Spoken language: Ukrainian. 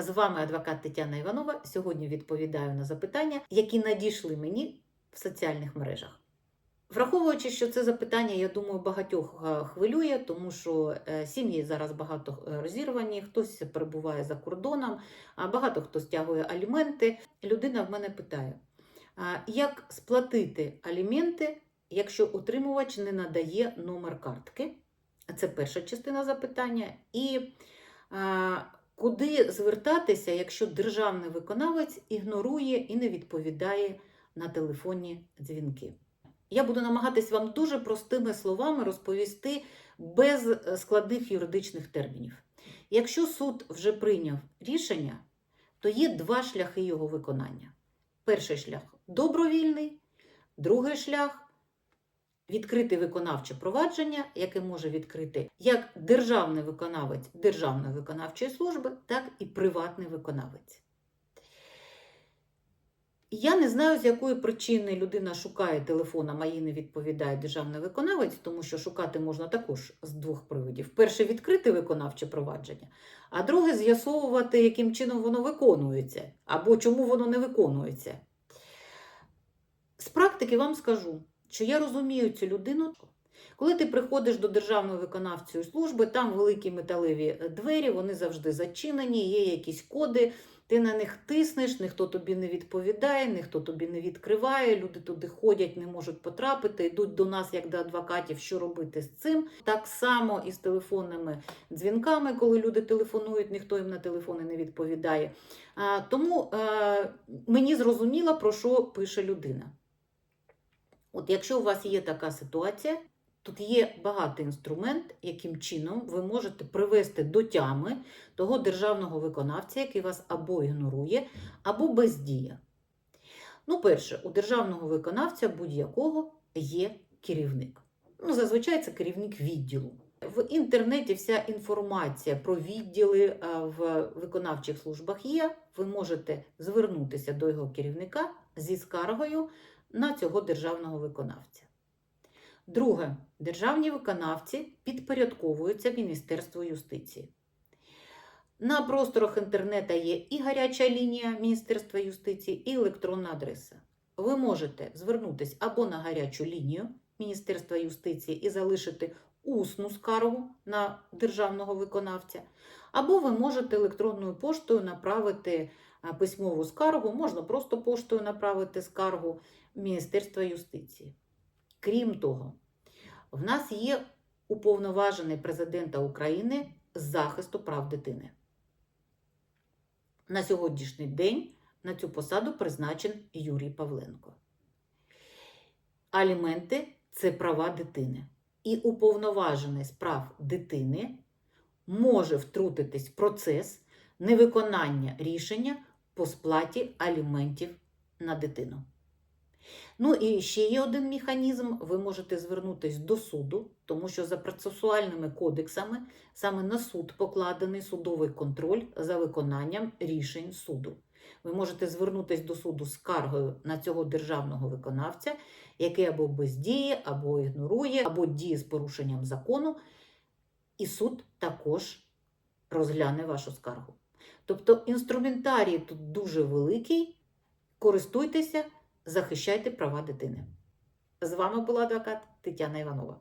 З вами адвокат Тетяна Іванова. Сьогодні відповідаю на запитання, які надійшли мені в соціальних мережах. Враховуючи, що це запитання, я думаю, багатьох е, хвилює, тому що е, сім'ї зараз багато е, розірвані, хтось перебуває за кордоном, а багато хто стягує аліменти. Людина в мене питає, як сплатити аліменти, якщо утримувач не надає номер картки? Це перша частина запитання. І куди звертатися, якщо державний виконавець ігнорує і не відповідає на телефонні дзвінки? Я буду намагатись вам дуже простими словами розповісти без е, складних юридичних термінів. Якщо суд вже прийняв рішення, то є два шляхи його виконання. Перший шлях добровільний, другий шлях відкрити виконавче провадження, яке може відкрити як державний виконавець Державної виконавчої служби, так і приватний виконавець. Я не знаю, з якої причини людина шукає телефоном, а їй не відповідає державний виконавець, тому що шукати можна також з двох приводів: перше відкрити виконавче провадження, а друге з'ясовувати, яким чином воно виконується, або чому воно не виконується. З практики вам скажу, що я розумію цю людину. Коли ти приходиш до Державної виконавчої служби, там великі металеві двері, вони завжди зачинені, є якісь коди. Ти на них тиснеш, ніхто тобі не відповідає, ніхто тобі не відкриває. Люди туди ходять, не можуть потрапити, йдуть до нас, як до адвокатів, що робити з цим. Так само і з телефонними дзвінками, коли люди телефонують, ніхто їм на телефони не відповідає. Тому е, мені зрозуміло, про що пише людина. От якщо у вас є така ситуація, Тут є багатий інструмент, яким чином ви можете привести до тями того державного виконавця, який вас або ігнорує, або бездіє. Ну, перше, у державного виконавця будь-якого є керівник. Ну, зазвичай це керівник відділу. В інтернеті вся інформація про відділи е, в виконавчих службах є. Ви можете звернутися до його керівника зі скаргою на цього державного виконавця. Друге, державні виконавці підпорядковуються Міністерству юстиції. На просторах інтернету є і гаряча лінія Міністерства юстиції, і електронна адреса. Ви можете звернутися або на гарячу лінію Міністерства юстиції і залишити усну скаргу на державного виконавця, або ви можете електронною поштою направити письмову скаргу, можна просто поштою направити скаргу Міністерства юстиції. Крім того, в нас є уповноважений президента України з захисту прав дитини. На сьогоднішній день на цю посаду призначен Юрій Павленко. Аліменти це права дитини. І уповноважений з прав дитини може втрутитись в процес невиконання рішення по сплаті аліментів на дитину. Ну і ще є один механізм: ви можете звернутися до суду, тому що за процесуальними кодексами саме на суд покладений судовий контроль за виконанням рішень суду. Ви можете звернутися до суду скаргою на цього державного виконавця, який або бездіє, або ігнорує, або діє з порушенням закону, і суд також розгляне вашу скаргу. Тобто інструментарій тут дуже великий. Користуйтеся захищайте права дитини. З вами була адвокат Тетяна Іванова.